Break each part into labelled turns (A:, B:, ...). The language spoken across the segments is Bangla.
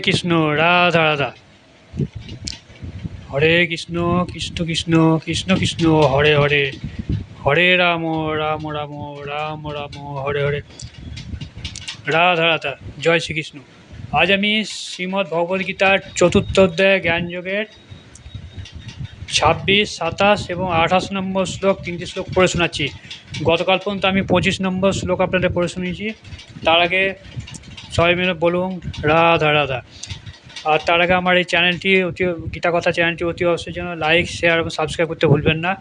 A: কৃষ্ণ, রাধা রাধা। হরে কৃষ্ণ কৃষ্ণ কৃষ্ণ কৃষ্ণ কৃষ্ণ, হরে হরে। হরে রাম রাম রাম রাম রাম, হরে হরে। রাধা রাধা। জয় শ্রীকৃষ্ণ। আজ আমি শ্রীমদ্ ভগবদ্গীতার চতুর্থ অধ্যায় জ্ঞানযোগের ছাব্বিশ, সাতাশ এবং আঠাশ নম্বর শ্লোক, তিনটি শ্লোক পড়ে শোনাচ্ছি। গতকাল পর্যন্ত আমি পঁচিশ নম্বর শ্লোক আপনাদের পড়ে শুনিয়েছি। তার আগে সবাই মিলে বলুন, রাধা রাধা। আর তার আগে আমার এই চ্যানেলটি, অতি গীতা কথা চ্যানেলটি অতি অবশ্যই যেন লাইক শেয়ার এবং সাবস্ক্রাইব করতে ভুলবেন না।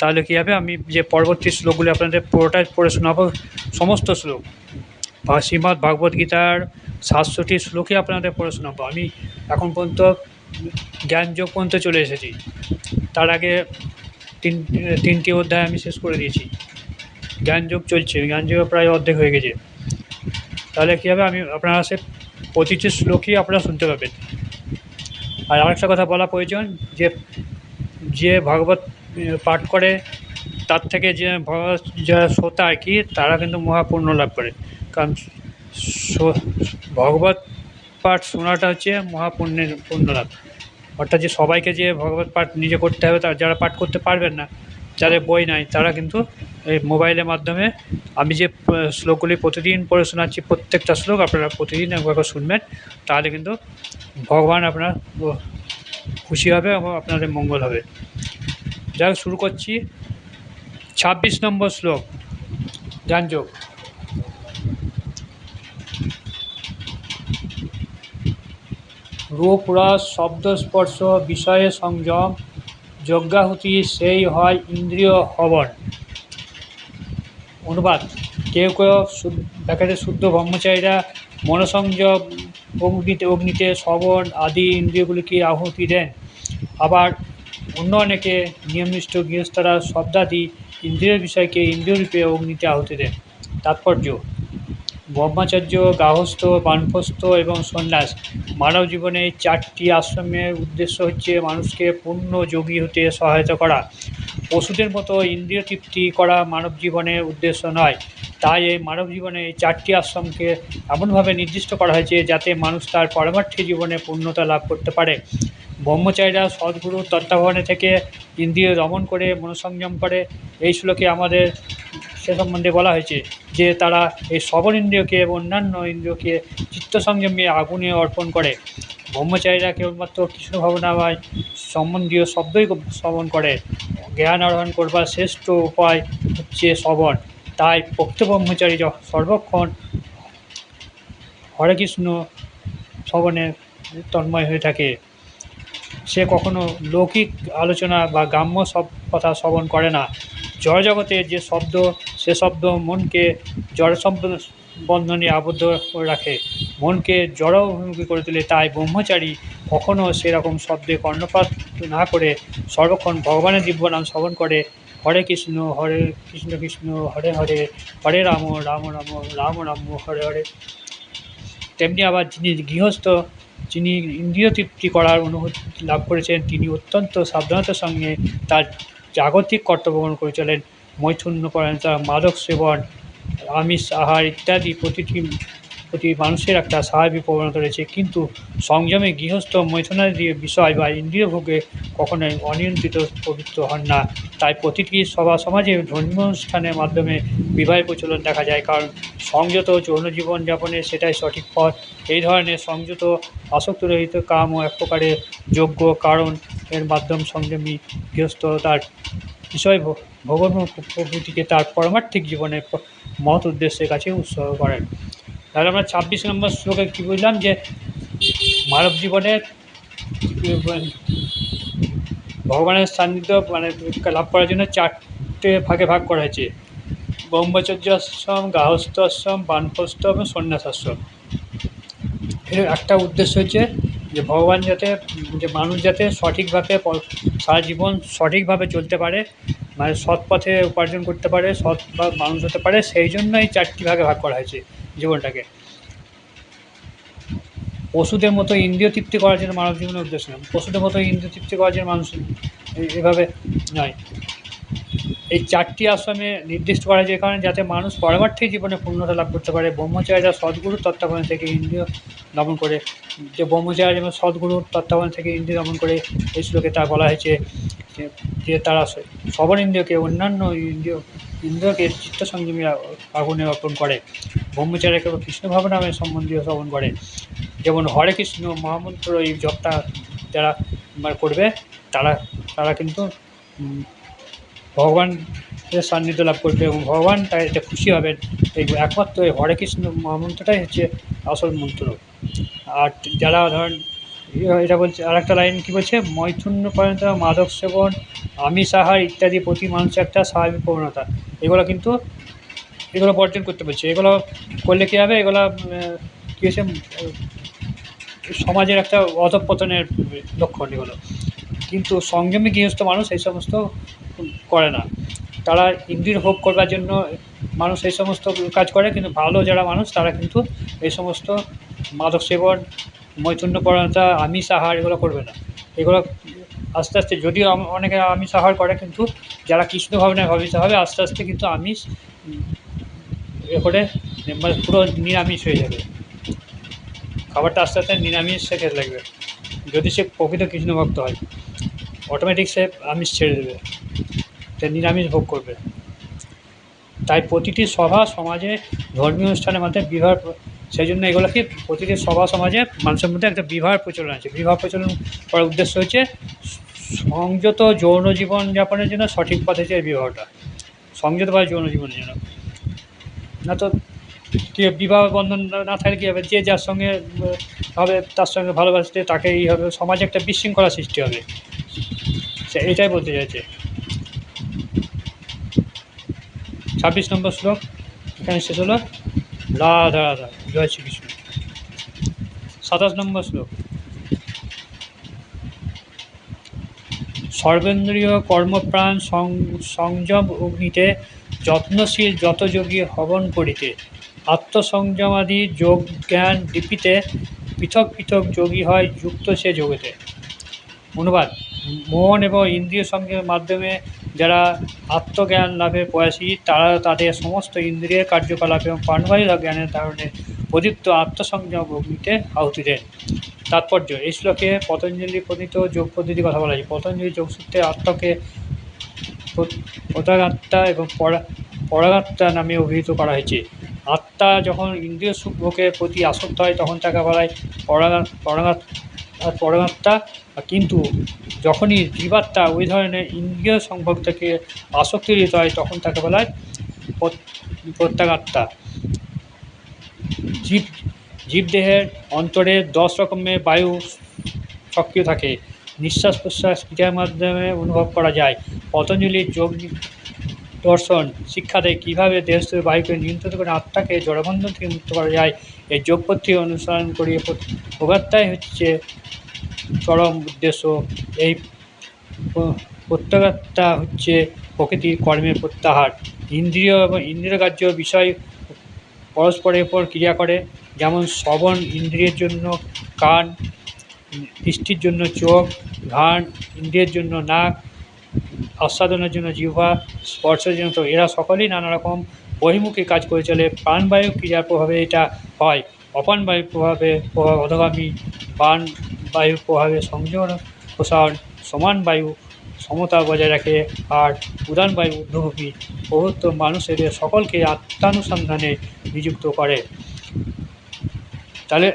A: তাহলে কী হবে, আমি যে পরবর্তী শ্লোকগুলি আপনাদের পুরোটাই পড়ে শোনাবো, সমস্ত শ্লোক। বা শ্রীমদ্ ভাগবত গীতার সাতশোটি শ্লোকই আপনাদের পড়ে শোনাবো। আমি এখন পর্যন্ত জ্ঞানযোগ পর্যন্ত চলে এসেছি। তার আগে তিন, তিনটি অধ্যায় আমি শেষ করে দিয়েছি। জ্ঞানযোগ চলছে জ্ঞানযোগ প্রায় অর্ধেক হয়ে গেছে। তাহলে কী হবে? আমি আপনারা সে প্রতিটি শ্লোকই আপনারা শুনতে পাবেন। আর আরেকটা কথা বলা প্রয়োজন, যে যে ভাগবত পাঠ করে, তার থেকে যে ভগবত যারা শ্রোতা আর কি, তারা কিন্তু মহাপূর্ণ লাভ করে। কারণ ভগবত পাঠ শোনাটা হচ্ছে মহাপুণ্যের পুণ্য লাভ। অর্থাৎ যে সবাইকে যে ভগবত পাঠ নিজে করতে হবে, তার যারা পাঠ করতে পারবেন না, যাদের বই নাই, তারা কিন্তু এই মোবাইলের মাধ্যমে আমি যে শ্লোকগুলি প্রতিদিন পড়ে শোনাচ্ছি, প্রত্যেকটা শ্লোক আপনারা প্রতিদিন একবার করে শুনবেন, তাহলে কিন্তু ভগবান আপনার খুশি হবে এবং আপনাদের মঙ্গল হবে। যাই শুরু করছি। ছাব্বিশ নম্বর শ্লোক রস শব্দ স্পর্শ বিষয়ে সংযম, যজ্ঞাহুতি সেই হয় ইন্দ্রিয় হবন। অনুবাদ। কেউ কেউ ব্যাখ্যাতে শুদ্ধ ব্রহ্মচারীরা মনসংযম অগ্নিতে অগ্নিতে শ্রবণ আদি ইন্দ্রিয়গুলিকে আহুতি দেন। আবার অন্য অনেকে নিয়মনিষ্ঠ গৃহস্থরা শব্দাদি ইন্দ্রিয় বিষয়কে ইন্দ্রিয়রূপে অগ্নিতে আহুতি দেন। তাৎপর্য, ব্রহ্মচর্য গাহস্থ বানপ্রস্থ এবং সন্ন্যাস মানব জীবনে চারটি আশ্রমের উদ্দেশ্য হচ্ছে মানুষকে পূর্ণ যোগী হতে সহায়তা করা। পশুদের মতো ইন্দ্রিয় তৃপ্তি করা মানব জীবনের উদ্দেশ্য নয়। তাই এই মানব জীবনে এই চারটি আশ্রমকে এমনভাবে নির্দিষ্ট করা হয়েছে যাতে মানুষ তার পরমার্থী জীবনে পূর্ণতা লাভ করতে পারে। ব্রহ্মচারীরা সদ্গুরু তত্ত্বাবধানে থেকে ইন্দ্রিয় দমন করে মনোসংযম করে। এই শ্লোকে আমাদের সে সম্বন্ধে বলা হয়েছে যে তারা এই সবল ইন্দ্রিয়কে এবং অন্যান্য ইন্দ্রিয়কে চিত্ত সংযমে আগুনে অর্পণ করে। ব্রহ্মচারীরা কেবলমাত্র কৃষ্ণ ভাবনাময় সম্বন্ধীয় শব্দই শ্রবণ করে। জ্ঞান আহরণ করবার শ্রেষ্ঠ উপায় হচ্ছে শ্রবণ। তাই ভক্ত ব্রহ্মচারী সর্বক্ষণ হরে কৃষ্ণ শ্রবণে তন্ময় হয়ে থাকে। সে কখনো লৌকিক আলোচনা বা গ্রাম্য সব কথা শ্রবণ করে না। জড় জগতে যে শব্দ, সে শব্দ মনকে জড় বন্ধনে আবদ্ধ করে রাখে। মনকে জড়মুখী করে তোলে, তাই ব্রহ্মচারী কখনো সেরকম শব্দে কর্ণপাত না করে সর্বক্ষণ ভগবানের দিব্যনাম শ্রবণ করে, হরে কৃষ্ণ হরে কৃষ্ণ কৃষ্ণ, হরে হরে হরে রাম রাম রাম রাম রাম, হরে হরে। তেমনি আবার যিনি গৃহস্থ যিনি ইন্দ্রিয় তৃপ্তি করার অনুভূতি লাভ করেছেন, তিনি অত্যন্ত সাবধানতার সঙ্গে তার জাগতিক কর্তব্য পালন করে চলেন। মৈথুন্য করেন তার মাদক সেবন, আমিষ, আহার ইত্যাদি প্রতিটি প্রতি মানুষের একটা স্বাভাবিক প্রবণতা রয়েছে। কিন্তু সংযমে গৃহস্থ মৈথুনাদি বিষয় বা ইন্দ্রিয় ভোগে কখনোই অনিয়ন্ত্রিত পবিত্র হন না। তাই প্রতিটি সভা সমাজে ধর্মীয় অনুষ্ঠানের মাধ্যমে বিবাহের প্রচলন দেখা যায়। কারণ সংযত যৌন জীবন যাপনে সেটাই সঠিক পথ। এই ধরনের সংযত আসক্তরহিত কাম ও এক প্রকারের যোগ্য কারণ এর মাধ্যম সংযমী গৃহস্থ তার বিষয় ভগবান প্রকৃতিকে তার পরমার্থিক জীবনের মহৎ উদ্দেশ্যের কাছে উৎসর্গ করেন। তাহলে আমরা ছাব্বিশ নম্বর শ্লোকে কী বুঝলাম যে মানব জীবনের ভগবানের সান্নিধ্য মানে লাভ করার জন্য চারটে ভাগে ভাগ করা হয়েছে। ব্রহ্মচর্য আশ্রম গাহস্থ আশ্রম বানপ্রস্থ এবং সন্ন্যাস আশ্রম এর একটা উদ্দেশ্য হচ্ছে যে ভগবান যাতে, যে মানুষ যাতে সঠিকভাবে সারা জীবন সঠিকভাবে চলতে পারে মানে সৎ পথে উপার্জন করতে পারে, সৎ মানুষ হতে পারে, সেই জন্য এই চারটি ভাগে ভাগ করা হয়েছে। জীবনটাকে। পশুদের মতো ইন্দ্রিয় তৃপ্তি করার জন্য মানব জীবনের উদ্দেশ্য নয় পশুদের মতো ইন্দ্রিয় তৃপ্তি করার জন্য মানুষ এভাবে নয়। এই চারটি আশ্রমে নির্দিষ্ট করা যে কারণে যাতে মানুষ পরমার্থিক জীবনে পূর্ণতা লাভ করতে পারে। ব্রহ্মচারীরা সদ্গুরুর তত্ত্বাবধান থেকে ইন্দ্রিয় দমন করে, যে ব্রহ্মচারী যেমন সদ্গুরুর তত্ত্বাবধান থেকে ইন্দ্রিয় দমন করে, এই শ্লোকে তা বলা হয়েছে যে- তারা সবর ইন্দ্রিয়কে অন্যান্য ইন্দ্রিয়, ইন্দ্রিয়কে চিত্ত সংযমী আগুনে অর্পণ করে। ব্রহ্মচারী কেবল কৃষ্ণ ভাবনামে সম্বন্ধীয় শ্রবণ করে। যেমন হরে কৃষ্ণ, মহামন্ত্র এই জপটা যারা মানে করবে, তারা তারা কিন্তু ভগবানের সান্নিধ্য লাভ করবে এবং ভগবান তাই এতে খুশি হবেন। এই একমাত্র এই হরে কৃষ্ণ মহামন্ত্রটাই হচ্ছে আসল মন্ত্র। আর যারা ধরেন এটা বলছে আর একটা লাইন কী বলছে? মৈথুন্য পর্যন্ত মাদক সেবন আমিষ আহার ইত্যাদি প্রতি মানুষের একটা স্বাভাবিক প্রবণতা। এগুলো কিন্তু এগুলো বর্জন করতে বলছে। এগুলো করলে কী হবে? এগুলো কী হচ্ছে সমাজের একটা অধঃপতনের লক্ষণ এগুলো। কিন্তু সংযমী গৃহস্থ মানুষ এই সমস্ত করে না। তারা ইন্দ্রিয় ভোগ করবার জন্য মানুষ এই সমস্ত কাজ করে, কিন্তু ভালো যারা মানুষ, তারা কিন্তু এই সমস্ত মাদক সেবন মৈথুন্য পরণতা আমিষ আহার এগুলো করবে না। এগুলো আস্তে আস্তে, যদিও অনেকে আমিষ আহার করে, কিন্তু যারা কৃষ্ণ ভাবনায় ভাবিতে হবে, আস্তে আস্তে কিন্তু আমিষ করে মানে পুরো নিরামিষ হয়ে যাবে। খাবারটা আস্তে আস্তে নিরামিষ সে খেতে লাগবে। যদি সে প্রকৃত কৃষ্ণ ভক্ত হয় অটোমেটিক সে আমিষ ছেড়ে দেবে। সে নিরামিষ ভোগ করবে। তাই প্রতিটি সভা সমাজে ধর্মীয় অনুষ্ঠানের মাধ্যমে বিবাহ সেই জন্য এগুলো কি প্রতিটি সভা সমাজে মানুষের মধ্যে একটা বিবাহ প্রচলন আছে। বিবাহ প্রচলন করার উদ্দেশ্য হচ্ছে সংযত যৌন জীবন যাপনের জন্য সঠিক পথে এই বিবাহটা সংযত বা যৌন জীবনের জন্য। না তো বিবাহ বন্ধন না- থাকলে কী হবে? যে যার সঙ্গে হবে, তার সঙ্গে ভালোবাসতে তাকেই হবে, সমাজে একটা বিশৃঙ্খলা সৃষ্টি হবে। সে এটাই বলতে চাইছে। ছাব্বিশ নম্বর শ্লোক, এখানে শেষ হলো। রাধা রাধা, জয় শ্রীকৃষ্ণ। সাতাশ নম্বর শ্লোক। সর্বেন্দ্রীয় কর্মপ্রাণ সংযম অগ্নিতে যত্নশীল যতযোগী হবন করিতে, আত্মসংযমাদি যোগ জ্ঞান দীপিতে পৃথক পৃথক যোগী হয় যুক্ত সে যোগেতে। অনুবাদ, মন এবং ইন্দ্রিয় সঙ্গের মাধ্যমে যারা আত্মজ্ঞান লাভের প্রয়াসী, তারা তাদের সমস্ত ইন্দ্রিয়ের কার্যকলাপ এবং প্রাণবায়ু জ্ঞানের ধারণে প্রদীপ্ত আত্মসংযম অগ্নিতে আহুতি দেন তাৎপর্য, এই শ্লোকে পতঞ্জলি প্রণীত যোগ পদ্ধতির কথা বলা হয়েছে। পতঞ্জলি যোগসূত্রে আত্মাকে প্রতাগাত্মা এবং পরা পরাগাত্মা নামে অভিহিত করা হয়েছে। আত্মা যখন ইন্দ্রিয় সুখভোগের প্রতি আসক্ত হয়, তখন তাকে বলা হয় পরাগা পরাগাত পরাগাত্মা কিন্তু যখনই জীবাত্মা ওই ধরনের ইন্দ্রিয় সংভোগ থেকে আসক্তিরিত হয়, তখন তাকে বলা হয় প্রত্যাগাত্মা জীব, জীবদেহের অন্তরে দশ রকমের বায়ু সক্রিয় থাকে। নিঃশ্বাস প্রশ্বাস ক্রিয়ার মাধ্যমে অনুভব করা যায়। পতঞ্জলির যোগ দর্শন শিক্ষা দেয় কীভাবে দেহস্থ বায়ুকে নিয়ন্ত্রিত করে আত্মাকে জড়বন্ধন থেকে মুক্ত করা যায়, এই যোগ পদ্ধতি অনুসরণ করিয়ে ভোগাত্মাই হচ্ছে চরম উদ্দেশ্য। এই প্রত্যাঘাতটা হচ্ছে প্রকৃতির কর্মের প্রত্যাহার। ইন্দ্রিয় এবং ইন্দ্রিয়গ্রাহ্য বিষয় পরস্পরের উপর ক্রিয়া করে, যেমন শ্রবণ ইন্দ্রিয়ের জন্য কান দৃষ্টির জন্য চোখ ঘান ইন্দ্রিয়ের জন্য নাক, আস্বাদনের জন্য জিহ্বা, স্পর্শের জন্য তো এরা সকলেই নানা রকম বহিমুখী কাজ করে চলে। প্রাণবায়ু ক্রিয়ার প্রভাবে এটা হয়? অপান বায়ুর প্রভাবে প্রভাব অধগামী প্রাণ বায়ুর প্রভাবে সংযোগ প্রসারণ সমান বায়ু সমতা বজায় রাখে, আর উদান বায়ু ঊর্ধ্বমুখী প্রভুত্ব মানুষের সকলকে আত্মানুসন্ধানে নিযুক্ত করে। তাহলে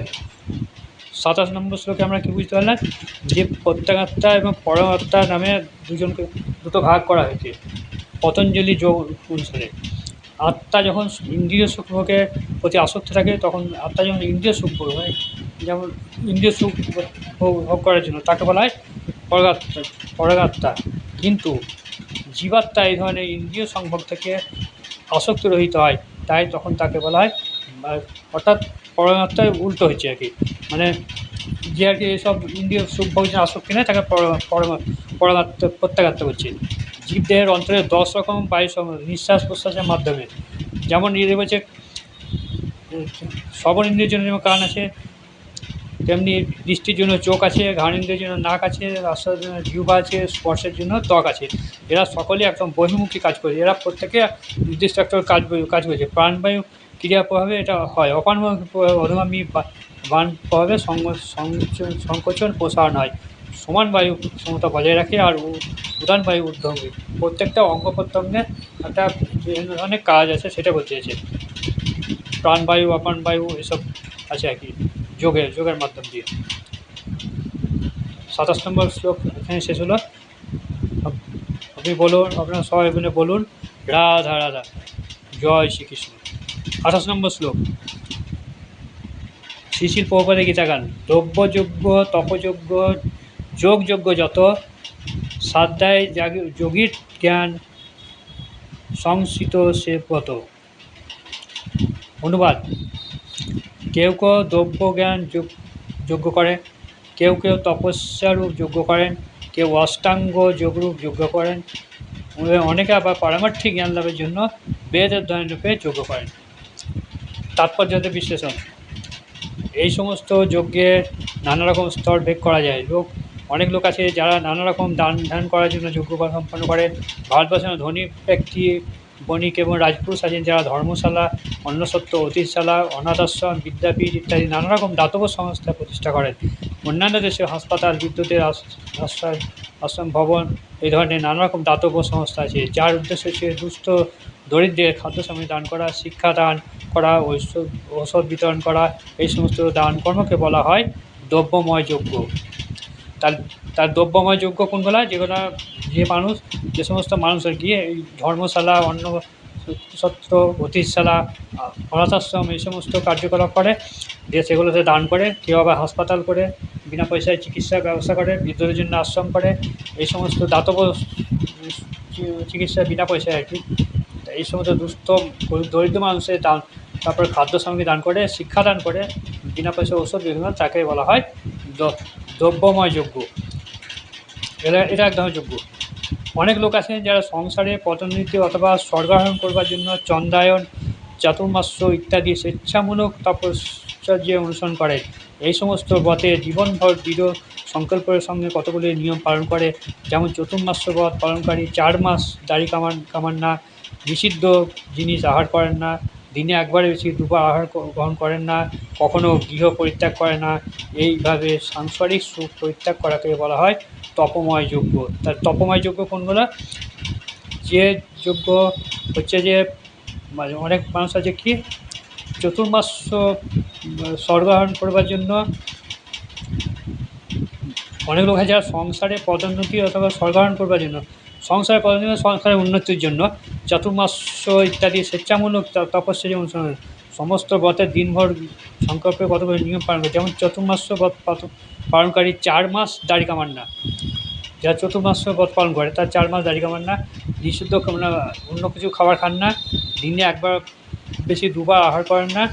A: সাতাশ নম্বর শ্লোকে আমরা কি বুঝতে পারলাম? যে প্রত্যাগাত্মা এবং পরমাত্মা নামে দুজনকে দুটো ভাগ করা হয়েছে। পতঞ্জলি যোগ অনুসারে। আত্মা যখন ইন্দ্রিয় সুখভোগের প্রতি আসক্ত থাকে, তখন আত্মা যখন ইন্দ্রিয় সুখ ভোগ হয়, যেমন ইন্দ্রিয় সুখ ভোগ করার জন্য, তাকে বলা হয় পরগাত্মা কিন্তু জীবাত্মা এই ধরনের ইন্দ্রিয় সংভোগ থেকে আসক্ত রহিত হয়, তাই তখন তাকে বলা হয় অর্থাৎ পরমাত্মায় উল্টো হচ্ছে আর কি। মানে যে আর কি এসব ইন্দ্রিয় সুখ যে আসক্তি নেই তাকে পর- পরমা- পরমাত্মা প্রত্যাঘাত করছে। জীবদেহের অন্তরে দশ রকম বায়ু নিঃশ্বাস প্রশ্বাসের মাধ্যমে। যেমন বলছে শ্রবণ ইন্দ্রিয়ের জন্য যেমন কান আছে, তেমনি দৃষ্টির জন্য চোখ আছে ঘ্রাণেন্দ্রের জন্য নাক আছে, রাস্তার জন্য জিহ্বা আছে, স্পর্শের জন্য ত্বক আছে। এরা সকলেই একদম বহির্মুখী কাজ করে। এরা প্রত্যেকে নির্দিষ্ট একটা কাজ কাজ করেছে। প্রাণবায়ু ক্রিয়া প্রভাবে এটা হয়। অপানবায়ু অধগামী বান প্রভাবে সংকোচন প্রসারণ হয়। সমান বায়ু সমতা বজায় রাখে আর উদান বায়ু ঊর্ধ্বমুখী প্রত্যেকটা অঙ্গ প্রত্যঙ্গে একটা বিভিন্ন ধরনের কাজ আছে সেটা বলতে চাইছে। প্রাণবায়ু অপান বায়ু এসব আছে আর কি যোগের যোগের মাধ্যম দিয়ে। সাতাশ নম্বর শ্লোক এখানে শেষ হলো। আপনি বলুন আপনারা সবাই বলুন, রাধা রাধা। জয় শ্রীকৃষ্ণ। আঠাশ নম্বর শ্লোক। শিশির প্রভুপাদের গীতাগান দ্রব্যযোগ্য তপযোগ্য যোগযোগ্য যত, সাধ্যায় যোগীর জ্ঞান সংসিত সে পত অনুবাদ। কেউ কেউ দ্রব্য জ্ঞান যোগ- যোগ্য করে কেউ কেউ তপস্যারূপ যোগ্য করেন। কেউ অষ্টাঙ্গ যোগরূপ যোগ্য করেন। অনেকে আবার পারমার্থিক জ্ঞান লাভের জন্য বেদ অধ্যয়ন রূপে যোগ্য করেন। তাৎপর্যতে বিশ্লেষণ। এই সমস্ত যজ্ঞের নানা রকম স্তর ভেদ করা যায়। লোক, অনেক লোক আছে যারা নানা রকম দান ধ্যান করার জন্য যজ্ঞ সম্পন্ন করেন ভারতবর্ষের ধনী ব্যক্তি, বণিক এবং রাজপুরুষ আছেন যারা ধর্মশালা, অন্নসত্ত্ব অতিথিশালা অনাথ আশ্রম বিদ্যাপীঠ ইত্যাদি নানা রকম দাতব্য সংস্থা প্রতিষ্ঠা করেন। অন্যান্য দেশে হাসপাতাল, বিদ্যুতের আশ্রয়, আশ্রম, ভবন এই ধরনের নানা রকম দাতব্য সংস্থা আছে, যার উদ্দেশ্য হচ্ছে দুস্থ দরিদ্রের খাদ্য সামগ্রী দান করা, শিক্ষা দান করা, ঔষধ ঔষধ বিতরণ করা, এই সমস্ত দান কর্মকে বলা হয় দ্রব্যময় যজ্ঞ। তার তার দ্রব্যময় যজ্ঞ কোনগুলো যেগুলো যে মানুষ, যে সমস্ত মানুষ আর কি এই ধর্মশালা অন্য সত্র, অতিথশালা, অনাথাশ্রম এই সমস্ত কার্যকলাপ করে। দিয়ে সেগুলোতে দান করে কেউ আবার হাসপাতাল করে, বিনা পয়সায় চিকিৎসার ব্যবস্থা করে, বৃদ্ধদের জন্য আশ্রম করে, এই সমস্ত দাতব্য চিকিৎসা বিনা পয়সায় আর কি এই সমস্ত দুস্থ, দরিদ্র মানুষের দান, তারপরে খাদ্য সামগ্রী দান করে, শিক্ষা দান করে, বিনা পয়সা ওষুধ বিভিন্ন তাকে বলা হয় দ্রব্যময় যোগ্য এটা এটা এক ধরনের যজ্ঞ। অনেক লোক আছেন যারা সংসারে পদোন্নতি অথবা স্বর্গারোহণ করবার জন্য চন্দ্রায়ন চাতুর্মাস্য ইত্যাদি স্বেচ্ছামূলক তপশ্চর্য অনুসরণ করে। এই সমস্ত ব্রতে জীবনভর দৃঢ় সংকল্পের সঙ্গে কতগুলি নিয়ম পালন করে, যেমন চতুর্মাস্য ব্রত পালনকারী, চার মাস দাড়ি কামান কামান না নিষিদ্ধ জিনিস আহার করেন না দিনে একবারে বেশি দুবার আহার গ্রহণ করেন না কখনো গৃহ পরিত্যাগ করে না। এইভাবে সাংসারিক সুখ পরিত্যাগ করাকে বলা হয় তপময় যজ্ঞ। তার তপময় যজ্ঞ কোনগুলো? যে যজ্ঞ হচ্ছে যে অনেক মানুষ আছে কি চতুর্মাস উম, স্বর্গারোহণ করবার জন্য অনেক লোক আছে যারা সংসারে পদোন্নতি অথবা স্বর্গারোহণ করবার জন্য। সংসারে পদোন্নতি মানে সংসারের উন্নতির জন্য। চতুর্মাস্য ইত্যাদি স্বেচ্ছামূলক তপস্যা যেমন সমস্ত ব্রতের দিনভর সংকল্পে কতগুলো নিয়ম পালন করে। যেমন চতুর্মাস্য ব্রত পালনকারী চার মাস দাড়ি কামান না যারা চতুর্মাস্য ব্রত পালন করে, তার চার মাস দাড়ি কামান না নিষিদ্ধ না অন্য কিছু খাবার খান না। দিনে একবার বেশি দুবার আহার করেন না।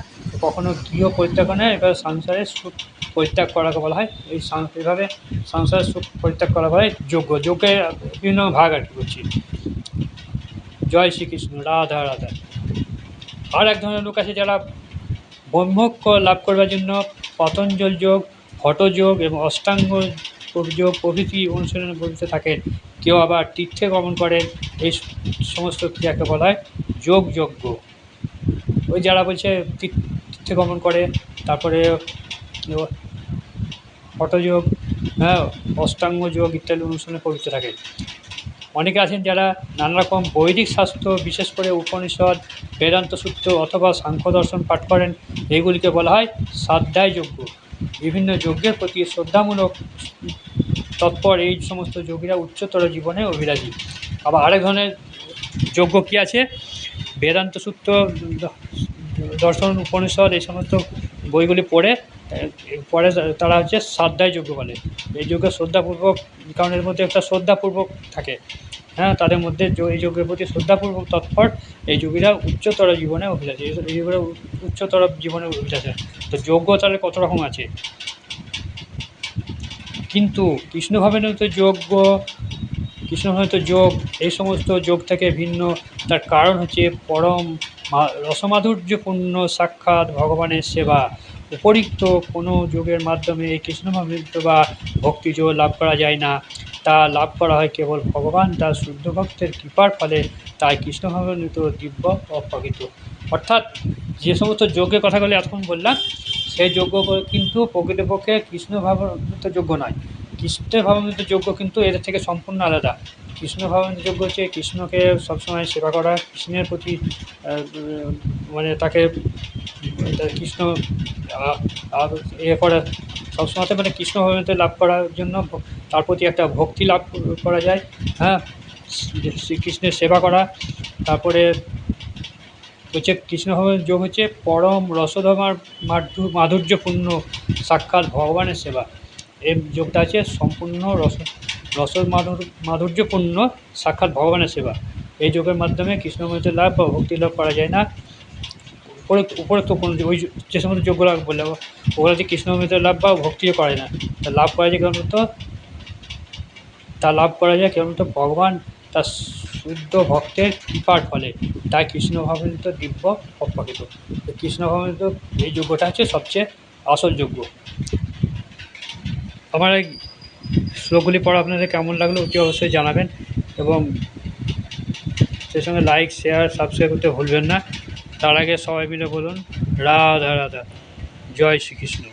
A: কখনো গৃহ পরিত্যাগ করেন এবার সংসারের সুখ পরিত্যাগ করাকে বলা হয়। এই এইভাবে সংসারের সুখ পরিত্যাগ করা হয় যোগ্য যোগ্যের বিভিন্ন ভাগ আর কি বলছি জয় শ্রীকৃষ্ণ, রাধা রাধা। আর এক ধরনের লোক আছে যারা ব্রহ্মক্ষ লাভ করবার জন্য পতঞ্জল যোগ হঠযোগ এবং অষ্টাঙ্গ যোগ প্রভৃতি অনুশীলনে বলতে থাকেন। কেউ আবার তীর্থে গমন করেন, এই সমস্ত ক্রিয়াকে বলা হয় যোগ যজ্ঞ। ওই যারা বলছে তীর- তীর্থে গমন করে, তারপরে হঠযোগ হ্যাঁ অষ্টাঙ্গ যোগ ইত্যাদি অনুশীলনে পবিত্র থাকে। অনেকে আছেন যারা নানা রকম বৈদিক শাস্ত্র, বিশেষ করে উপনিষদ, বেদান্ত সূত্র অথবা সাংখ্য দর্শন পাঠ করেন, এইগুলিকে বলা হয় সাধ্যায় যজ্ঞ বিভিন্ন যজ্ঞের প্রতি শ্রদ্ধামূলক তৎপর এই সমস্ত যোগীরা উচ্চতর জীবনে অভিরাজী। আবার আরেক ধরনের যোগ্য কী আছে? বেদান্ত সূত্র, দর্শন, উপনিষদ এই সমস্ত বইগুলি পড়ে, পরে তারা হচ্ছে শ্রদ্ধায় যোগ্য বলে। এই যোগ্য শ্রদ্ধাপূর্বক কারণ এর মধ্যে একটা শ্রদ্ধাপূর্বক থাকে। হ্যাঁ তাদের মধ্যে এই যজ্ঞের প্রতি শ্রদ্ধাপূর্বক তৎপর এই যোগীরা উচ্চতর জীবনে অভিলাষী। এই যোগীরা উচ্চতর জীবনে অভিলাষী। তো যোগ্য তাহলে কত রকম আছে? কিন্তু কৃষ্ণভাবেনিত যোগ্য কৃষ্ণভাবিত যোগ, এই সমস্ত যোগ থেকে ভিন্ন। তার কারণ হচ্ছে পরম রসমাধুর্যপূর্ণ সাক্ষাৎ ভগবানের সেবা। উপরিক্ত কোনো যোগের মাধ্যমে এই কৃষ্ণভাবৃত্ত বা ভক্তিযোগ লাভ করা যায় না। তা লাভ করা হয় কেবল ভগবান তার শুদ্ধ ভক্তের কৃপার ফলে, তাই কৃষ্ণভাবৃত দিব্য অপ্রাকৃত। অর্থাৎ যে সমস্ত যজ্ঞের কথাগুলি এতক্ষণ বললাম, সেই যজ্ঞ কিন্তু প্রকৃতপক্ষে কৃষ্ণ ভাবামৃত যজ্ঞ নয়। কৃষ্ণের যজ্ঞ কিন্তু এদের থেকে সম্পূর্ণ আলাদা। কৃষ্ণ ভাবামৃত যজ্ঞ হচ্ছে কৃষ্ণকে সবসময় সেবা করা, কৃষ্ণের প্রতি মানে তাকে কৃষ্ণ এ করা সবসময় মানে কৃষ্ণ ভাবামৃত লাভ করার জন্য তার প্রতি একটা ভক্তি লাভ করা যায়। হ্যাঁ শ্রী- শ্রীকৃষ্ণের সেবা করা, তারপরে হচ্ছে কৃষ্ণ কৃষ্ণভবের যোগ হচ্ছে পরম রসধমার মাধু- মাধুর্যপূর্ণ সাক্ষাৎ ভগবানের সেবা। এই যোগটা আছে সম্পূর্ণ রস রস মাধুর, মাধুর্যপূর্ণ সাক্ষাৎ ভগবানের সেবা। এই যোগের মাধ্যমে কৃষ্ণমূর্তি লাভ বা ভক্তি লাভ করা যায় না। উপরে উপরোক্ত কোনো ওই যে- যে সমস্ত আমি বললাম, ওগুলো হচ্ছে কৃষ্ণমূর্তি লাভ বা ভক্তিও করে না। তা লাভ করা যায় কেবলমাত্র, তা লাভ করা যায় কেবলমাত্র ভগবান তার শুদ্ধ ভক্তের কৃপার ফলে। তাই কৃষ্ণ ভাবনিত দিব্য অপ্রাকৃত। তো কৃষ্ণ ভাবনিত এই যোগ্যটা হচ্ছে সবচেয়ে আসল যোগ্য। আমার শ্লোকগুলি পড়া, আপনাদের কেমন লাগল অতি অবশ্যই জানাবেন এবং সেই সঙ্গে লাইক শেয়ার সাবস্ক্রাইব করতে ভুলবেন না। তার আগে সবাই মিলে বলুন, রাধা রাধা। জয় শ্রীকৃষ্ণ।